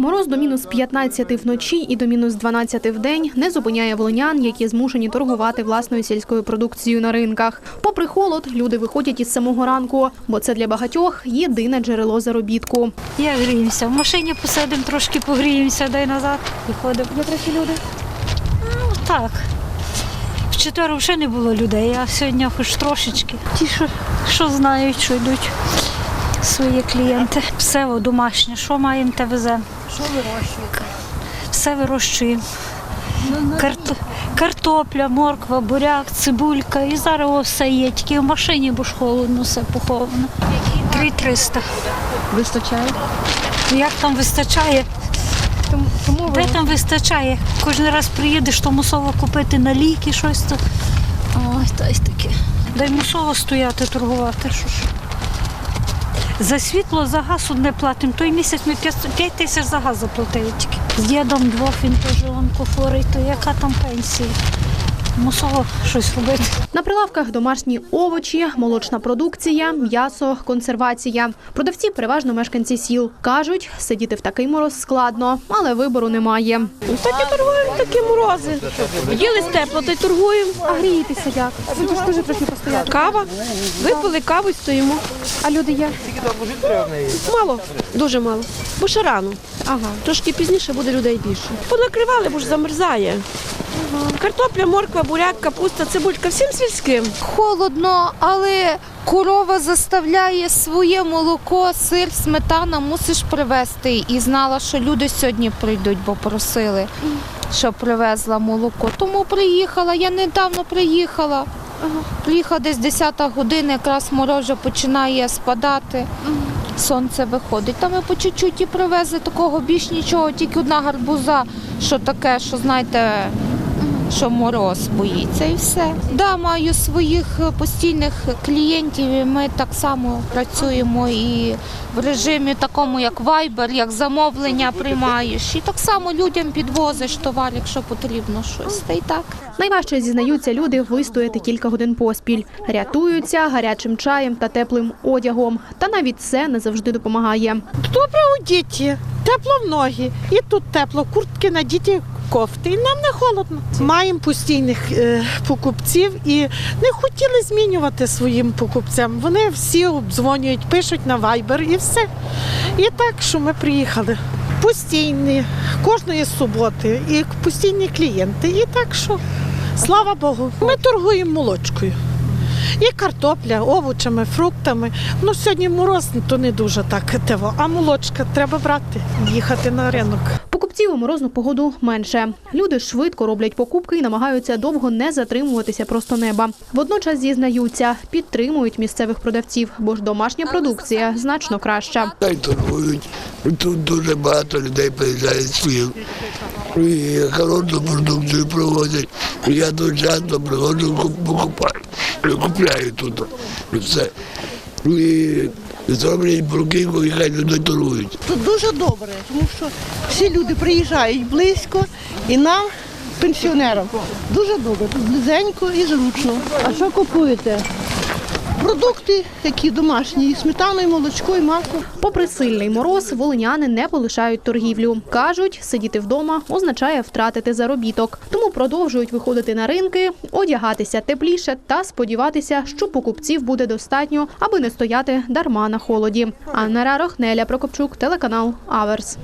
Мороз до мінус 15 вночі і до мінус 12 в день не зупиняє волинян, які змушені торгувати власною сільською продукцією на ринках. Попри холод, люди виходять із самого ранку, бо це для багатьох єдине джерело заробітку. Я гріємося. В машині посидимо, трошки погріємося, дай назад виходимо. Є трохи люди. Ну так. В четвер вже не було людей, а сьогодні хоч трошечки. Ті, що, що знають, що йдуть свої клієнти. Все домашнє, що маємо, те веземо. Що вирощуєте? Все вирощуємо. Карт... Картопля, морква, буряк, цибулька. І зараз о, все є, тільки в машині, бо ж холодно, все поховано. Три 300. Вистачає? Ну, Як там вистачає? Тому Де там вистачає? Кожен раз приїдеш, то мусово купити на ліки щось. То... Ой, та й таке. Дай мусово стояти торгувати. Що ж. За світло, за газ не платимо. Той місяць ми 5 тисяч за газ заплатили тільки. З дідом двох він теж онкохворий, то яка там пенсія? Мусово щось робити. На прилавках домашні овочі, молочна продукція, м'ясо, консервація. Продавці переважно мешканці сіл. Кажуть, сидіти в такий мороз складно, але вибору немає. Так і торгуємо такі морози. Їли тепло, то й торгуємо. А грієтеся як? Ну, скажи трохи постояти. Кава. Випили каву і стоїмо. А люди є? Мало, дуже мало. Бо ще рано. Ага. Трошки пізніше буде людей більше. Понакривали, бо ж замерзає. Картопля, морква, буряк, капуста, цибулька, всім сільським. Холодно, але корова заставляє своє молоко, сир, сметана мусиш привезти. І знала, що люди сьогодні прийдуть, бо просили, що привезла молоко. Тому приїхала. Я недавно приїхала. Приїхала десь 10 година, якраз мороз вже починає спадати. Сонце виходить. Та ми по чуть-чуть і привезли такого більш нічого, тільки одна гарбуза, що таке, що знаєте, що мороз боїться і все. Да, маю своїх е, постійних клієнтів. і Ми так само працюємо і в режимі такому, як Viber, як замовлення приймаєш. І так само людям підвозиш товар, якщо потрібно щось. Та й так. Найважче зізнаються люди вистояти кілька годин поспіль. Рятуються гарячим чаєм та теплим одягом. Та навіть це не завжди допомагає. Добре у діті, тепло в ноги. І тут тепло, куртки на діті кофти. І нам не холодно. Маємо постійних е, покупців і не хотіли змінювати своїм покупцям. Вони всі обдзвонюють, пишуть на Viber і все. І так, що ми приїхали. Постійні, кожної суботи, і постійні клієнти. І так що, слава Богу, ми торгуємо молочкою. І картопля, овочами, фруктами. Ну сьогодні мороз, то не дуже так тево. А молочка треба брати, їхати на ринок. Покупців у морозну погоду менше. Люди швидко роблять покупки і намагаються довго не затримуватися просто неба. Водночас зізнаються, підтримують місцевих продавців, бо ж домашня продукція значно краща. Та й торгують. Тут дуже багато людей приїжджає з сіл. І хорошу продукцію проводять. Я дуже часто приходжу, куп- Купляю тут. Все. Зроблять бруківку і хай люди торгують. Тут дуже добре, тому що всі люди приїжджають близько і нам, пенсіонерам, дуже добре. Тут близенько і зручно. А що купуєте? Продукти, які домашні, і сметану, і молочко, і масло. Попри сильний мороз, волиняни не полишають торгівлю. Кажуть, сидіти вдома означає втратити заробіток. Тому продовжують виходити на ринки, одягатися тепліше та сподіватися, що покупців буде достатньо, аби не стояти дарма на холоді. Анна Рарох, Неля Прокопчук, телеканал Аверс.